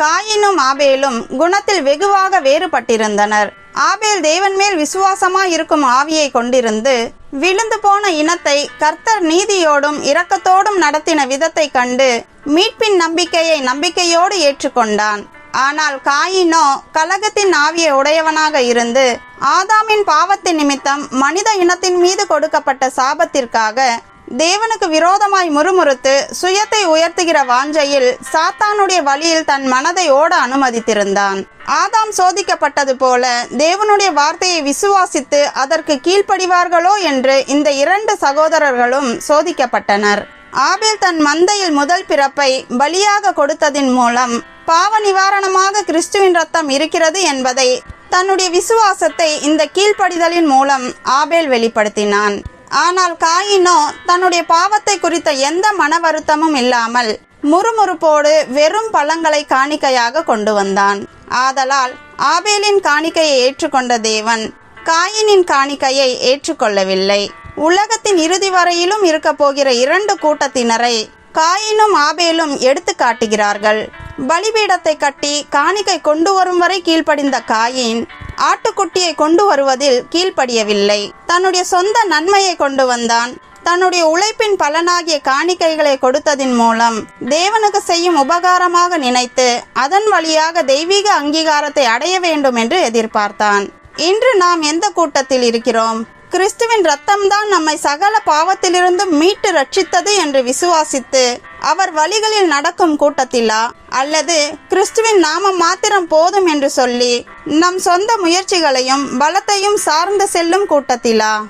காயினும் ஆபேலும் குணத்தில் வெகுவாக வேறுபட்டிருந்தனர். ஆபேல் தேவன் மேல் விசுவாசமாய் இருக்கும் ஆவியை கொண்டிருந்து விழுந்து போன இனத்தை கர்த்தர் நீதியோடும் இரக்கத்தோடும் நடத்தின விதத்தை கண்டு மீட்பின் நம்பிக்கையை நம்பிக்கையோடு ஏற்றுக்கொண்டான். ஆனால் காயினோ கலகத்தின் ஆவியை உடையவனாக இருந்து ஆதாமின் பாவத்தின் நிமித்தம் மனித இனத்தின் மீது கொடுக்கப்பட்ட சாபத்திற்காக தேவனுக்கு விரோதமாய் முறுமுறுத்து சுயத்தை உயர்த்துகிற வாஞ்சையில் சாத்தானுடைய வழியில் தன் மனதை ஓட அனுமதித்திருந்தான். ஆதாம் சோதிக்கப்பட்டது போல தேவனுடைய வார்த்தையை விசுவாசித்து அதற்கு கீழ்ப்படிவார்களோ என்று இந்த இரண்டு சகோதரர்களும் சோதிக்கப்பட்டனர். ஆபேல் தன் மந்தையில் முதல் பிறப்பை பலியாக கொடுத்ததின் மூலம் பாவ நிவாரணமாக கிறிஸ்துவின் ரத்தம் இருக்கிறது என்பதை தன்னுடைய விசுவாசத்தை இந்த கீழ்ப்படிதலின் மூலம் ஆபேல் வெளிப்படுத்தினான். ஆனால் காயினோ தன்னுடைய பாவத்தை குறித்த எந்த மன வருத்தமும் இல்லாமல் முறுமுறுப்போடு வெறும் பழங்களை காணிக்கையாக கொண்டு வந்தான். ஆதலால் ஆபேலின் காணிக்கையை ஏற்றுக்கொண்ட தேவன் காயினின் காணிக்கையை ஏற்றுக்கொள்ளவில்லை. உலகத்தின் இறுதி வரையிலும் இருக்க போகிற இரண்டு கூட்டத்தினரை காயினும் ஆபேலும் எடுத்து காட்டுகிறார்கள். பலிபீடத்தை கட்டி காணிக்கை கொண்டு வரும் வரை கீழ்ப்படிந்த காயின் ஆட்டுக்குட்டியை கொண்டு வருவதில் கீழ்ப்படியவில்லை. தன்னுடைய சொந்த நன்மையை கொண்டு வந்தான். தன்னுடைய உழைப்பின் பலனாகிய காணிக்கைகளை கொடுத்ததின் மூலம் தேவனுக்கு செய்யும் உபகாரமாக நினைத்து அதன் வழியாக தெய்வீக அங்கீகாரத்தை அடைய வேண்டும் என்று எதிர்பார்த்தான். இன்று நாம் எந்த கூட்டத்தில் இருக்கிறோம்? கிறிஸ்துவின் ரத்தம்தான் நம்மை சகல பாவத்திலிருந்து மீட்டு ரட்சித்தது என்று விசுவாசித்து அவர் வழிகளில் நடக்கும் கூட்டத்திலா? அல்லது கிறிஸ்துவின் நாமம் மாத்திரம் போதும் என்று சொல்லி நம் சொந்த முயற்சிகளையும் பலத்தையும் சார்ந்து செல்லும் கூட்டத்திலா?